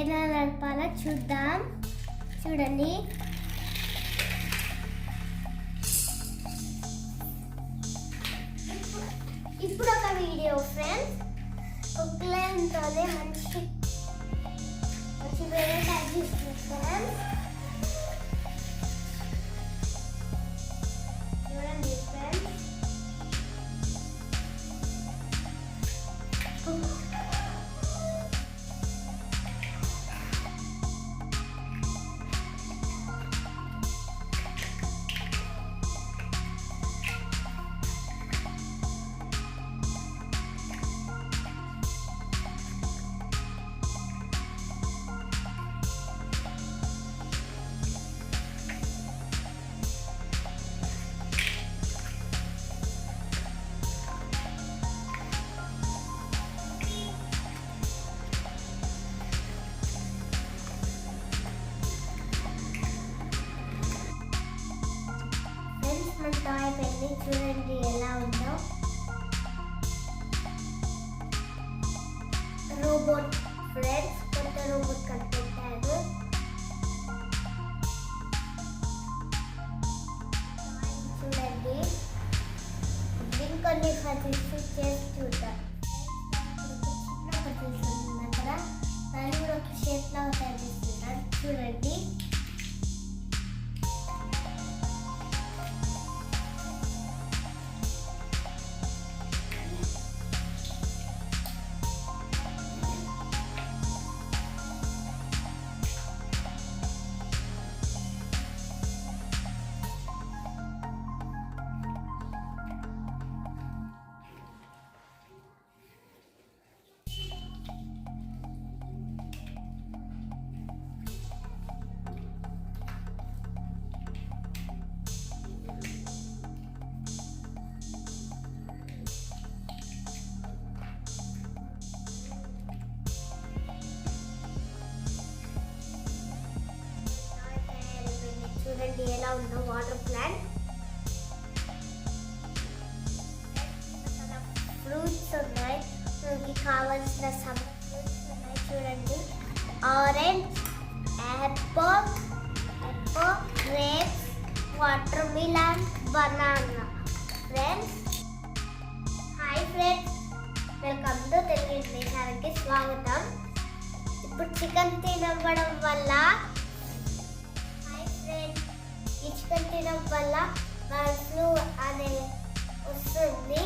ఎలా నడపాలో చూద్దాం. చూడండి. ఇప్పుడు ఒక వీడియో ఫ్రెండ్స్. కుక్లైన్తోనే మంచి మంచి వేరే టైప్ చేస్తున్నాం ఫ్రెండ్స్. ఫ్రెండ్స్ మన చూడండి ఎలా ఉందో. రోబోట్ ఫ్రెండ్స్ కొత్త రోబోట్ కనిపెట్టారు. చూడండి. ఇంకొన్ని కథిస్తూ చేస్తూ చూడండి ఎలా ఉందో వాటర్ ప్లాంట్ ఫ్రూట్స్ ఉన్నాయి. మనకి కావాల్సిన సమ్ ఫ్రూట్స్ ఉన్నాయి చూడండి. Orange apple apple grapes watermelon banana friends hi friends welcome to Telugu దేశానికి స్వాగతం. ఇప్పుడు చికెన్ తినవ్వడం వల్ల చికెన్ తినడం వల్ల ఫ్లూ అనే వస్తుంది.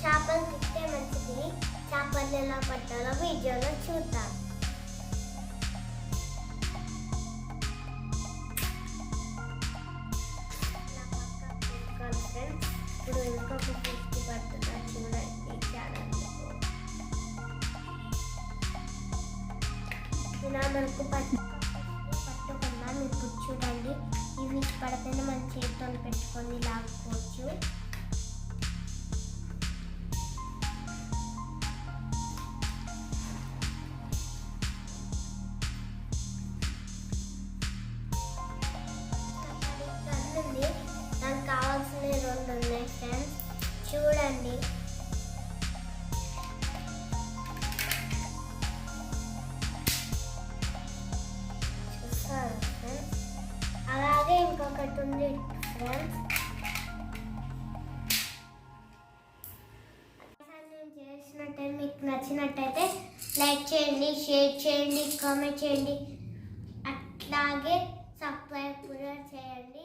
చేపలు తింటే మంచిది. చేపలు ఎలా పట్టాలో వీడియోలో చూద్దాం. ఇప్పుడు ఇంకొక ఫిఫ్టీ పడుతుందా చూడండి ఛానల్లో ఇలా మనకు పట్టు ఇవి పడితేనే మన చేతితో పెట్టుకొని లాక్కోవచ్చు ఉంది ఫ్రెండ్స్ నేను చేసినట్టే మీకు నచ్చినట్టయితే లైక్ చేయండి షేర్ చేయండి కామెంట్ చేయండి. అట్లాగే సబ్స్క్రైబ్ కూడా చేయండి.